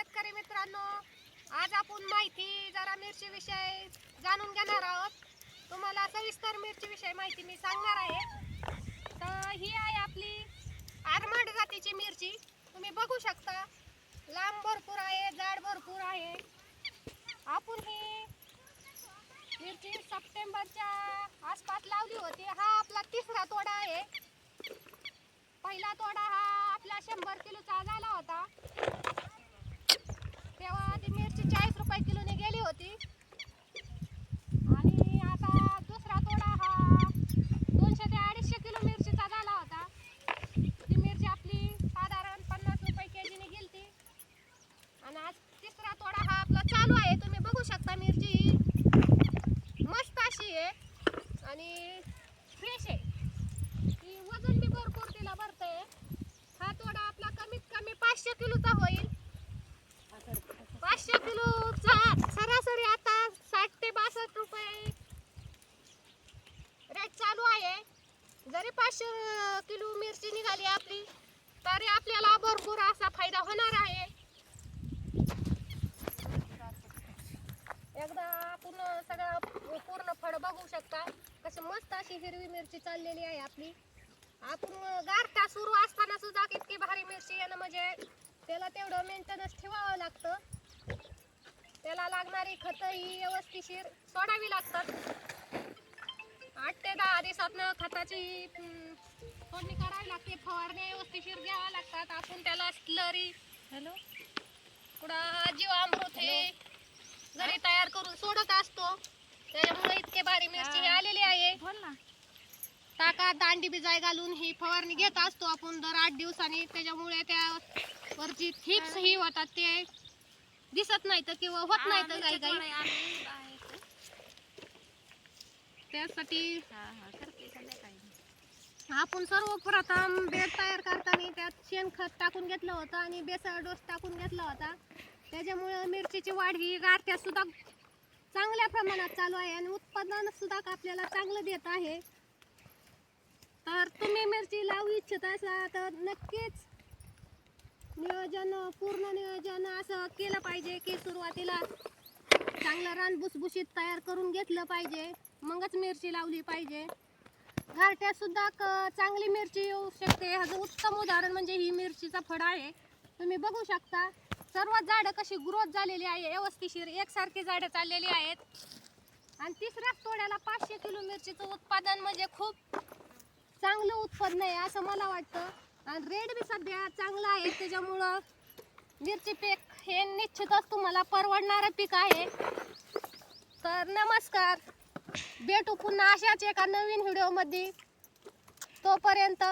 शेतकरी मित्रांनो आज आपण माहिती जरा मिरची विषय जाणून घेणार आहोत. तुम्हाला सविस्तर मिरची विषय माहिती मी सांगणार आहे. तर ही आहे आपली आरमाड जातीची मिरची. तुम्ही बघू शकता लांब भरपूर आहे जाड भरपूर आहे. आपण ही मिरची सप्टेंबरच्या आसपास लावली होती. हा आपला तिसरा तोडा आहे. पहिला तोडा हा आपला शंभर किलोचा झाला होता तेव्हा ती मिरची चाळीस रुपये किलोने गेली होती आणि आता दुसरा तोडा हा दोनशे ते अडीचशे किलो मिरचीचा झाला होता ती मिरची आपली साधारण पन्नास रुपये केजीने गेलती आणि आज तिसरा तोडा चालू आहे. तुम्ही बघू शकता मिरची. मस्त अशी आहे. आणि फ्रेश आहे. ती वजन बी भरपूर तिला भरते हा थोडा आपला कमीत कमी पाचशे किलोचा होईल. पाचशे किलोचा सरासरी आता साठ ते बासष्ट रुपये रेट चालू आहे. जरी पाचशे किलो मिरची निघाली आपली तरी आपल्याला भरपूर असा फायदा होणार आहे एकदा आपण सगळं पूर्ण फळ बघू शकता. कशी मस्त अशी हिरवी मिरची चाललेली आहे आपली. आपण गारठा सुरू असताना सुद्धा इतकी भारी मिरची येणं म्हणजे त्याला तेवढं मेंटेनन्स ठेवावं लागतं. त्याला लागणारी खतं ही व्यवस्थिशीर सोडावी लागतात. आठ ते दहा दिवसातनं खताची फोडणी करावी लागते. फवारणी व्यवस्थिशीर घ्याव्या लागतात. आपण त्याला स्लरी हॅलो कुठं जीवामृत हे घरी तयार करून सोडत असतो त्याच्यामुळे इतके भारी मिरची ही आलेली आहे. टाका दांडी बिजाय घालून ही फवारणी घेत असतो आपण दर आठ दिवसांनी. त्याच्यामुळे त्या वरची थिप्स ही होतात ते दिसत नाही तर किंवा होत नाही तर काही काही. त्यासाठी आपण सर्वप्रथम बेड तयार करताना त्यात शेणखत टाकून घेतलं होतं आणि बेसळ डोस टाकून घेतला होता. त्याच्यामुळे मिरचीची वाढ ही गारठ्यात सुद्धा चांगल्या प्रमाणात चालू आहे आणि उत्पादन सुद्धा आपल्याला चांगलं देत आहे. तर तुम्ही मिरची लावू इच्छित असा तर नक्कीच नियोजन पूर्ण नियोजन असं केलं पाहिजे की सुरुवातीला चांगलं रान भुसभुशीत तयार करून घेतलं पाहिजे. मगच मिरची लावली पाहिजे. घरट्यात सुद्धा क- चांगली मिरची येऊ शकते. ह्याचं उत्तम उदाहरण म्हणजे ही मिरचीचा फळ आहे. तुम्ही बघू शकता. सर्व झाडं कशी ग्रोथ झालेली आहे व्यवस्थिशीर एकसारखी झाडं चाललेली आहेत. आणि तिसऱ्या तोड्याला पाचशे किलो मिरचीचं उत्पादन म्हणजे खूप चांगलं उत्पन्न आहे असं मला वाटतं. आणि रेट बी सध्या चांगला आहे त्याच्यामुळं मिरची पीक हे निश्चितच तुम्हाला परवडणारं पीक आहे. तर नमस्कार भेटू पुन्हा अशाच एका नवीन व्हिडिओमध्ये. तोपर्यंत